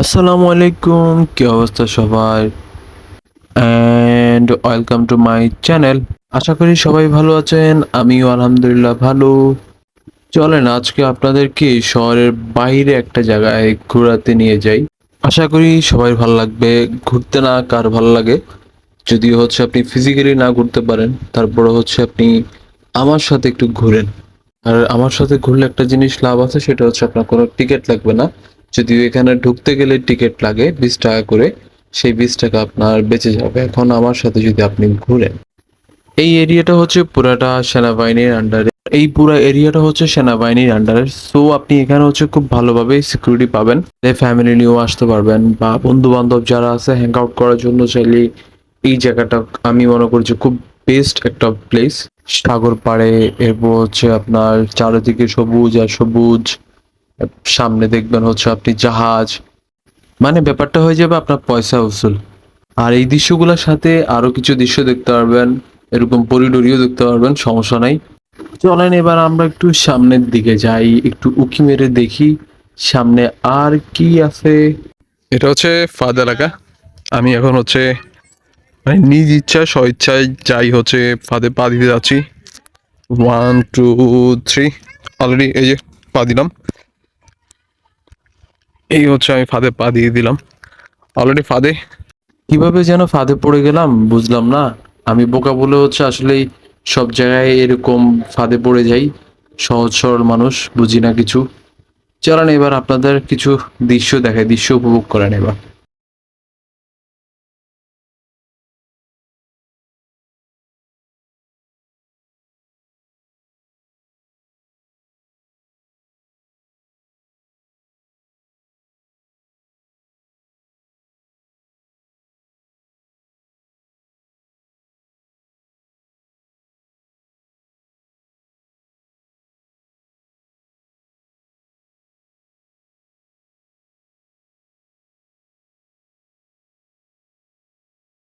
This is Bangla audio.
আসসালামু আলাইকুম, কি অবস্থা সবার? And welcome to my channel আশা করি সবাই ভালো আছেন, আমিও আলহামদুলিল্লাহ ভালো। চলেন, আজকে আপনাদেরকে শহরের বাইরে একটা জায়গায় ঘোরাতে নিয়ে যাই। আশা করি সবাই ভালো লাগবে, ঘুরতে না কার ভালো লাগে। যদিও হচ্ছে আপনি ফিজিক্যালি না ঘুরতে পারেন তারপরে হচ্ছে আপনি আমার সাথে একটু ঘুরেন। আর আমার সাথে ঘুরলে একটা জিনিস লাভ আছে, সেটা হচ্ছে আপনার কোনো টিকিট লাগবে না। যদিও এখানে ঢুকতে গেলে টিকিট লাগে বিশ টাকা করে, সেই বিশ টাকা আপনার বেঁচে যাবে। এখন আমার সাথে যদি আপনি ঘুরেন। এই এরিয়াটা হচ্ছে পুরাটা সেনাবাহিনীর আন্ডারে এই পুরো এরিয়াটা হচ্ছে সেনাবাহিনীর আন্ডারে সো আপনি এখানে হচ্ছে খুব ভালোভাবে সিকিউরিটি পাবেন। ফ্যামিলি নিয়েও আসতে পারবেন বা বন্ধু বান্ধব যারা আছে হ্যাং আউট করার জন্য চাইলে এই জায়গাটা আমি মনে করছি খুব বেস্ট একটা প্লেস সাগর পাড়ে, এরপর হচ্ছে আপনার চারিদিকে সবুজ আর সবুজ। সামনে দেখবেন হচ্ছে আপনি জাহাজ। মানে ব্যাপারটা হয়ে যাবে আপনার পয়সা উসুল। আর এই দৃশ্যগুলোর সাথে আরও কিছু দৃশ্য দেখতে পারবেন, এরকম পরিডরিও দেখতে পারবেন, সমস্যা নাই। চলেন এবার আমরা একটু সামনের দিকে যাই, একটু উকি মেরে দেখি সামনে আর কি আছে। এটা হচ্ছে ফাদ এলাকা। আমি এখন হচ্ছে মানে নিজ ইচ্ছা স্ব ইচ্ছায় যাই হচ্ছে ফাদে পা দিতে যাচ্ছি। ওয়ান টু থ্রি অলরেডি এই যে পা দিলাম। এই হচ্ছে আমি ফাঁদে পা দিয়ে দিলাম। অলরেডি ফাঁদে। কীভাবে যেন ফাঁদে পড়ে গেলাম, বুঝলাম না। আমি বোকা বলে হচ্ছে আসলেই সব জায়গায় এরকম ফাঁদে পড়ে যাই। সহজ সরল মানুষ, বুঝি না কিছু। চলেন এবার আপনাদের কিছু দৃশ্য দেখায় দৃশ্য উপভোগ করেন এবার।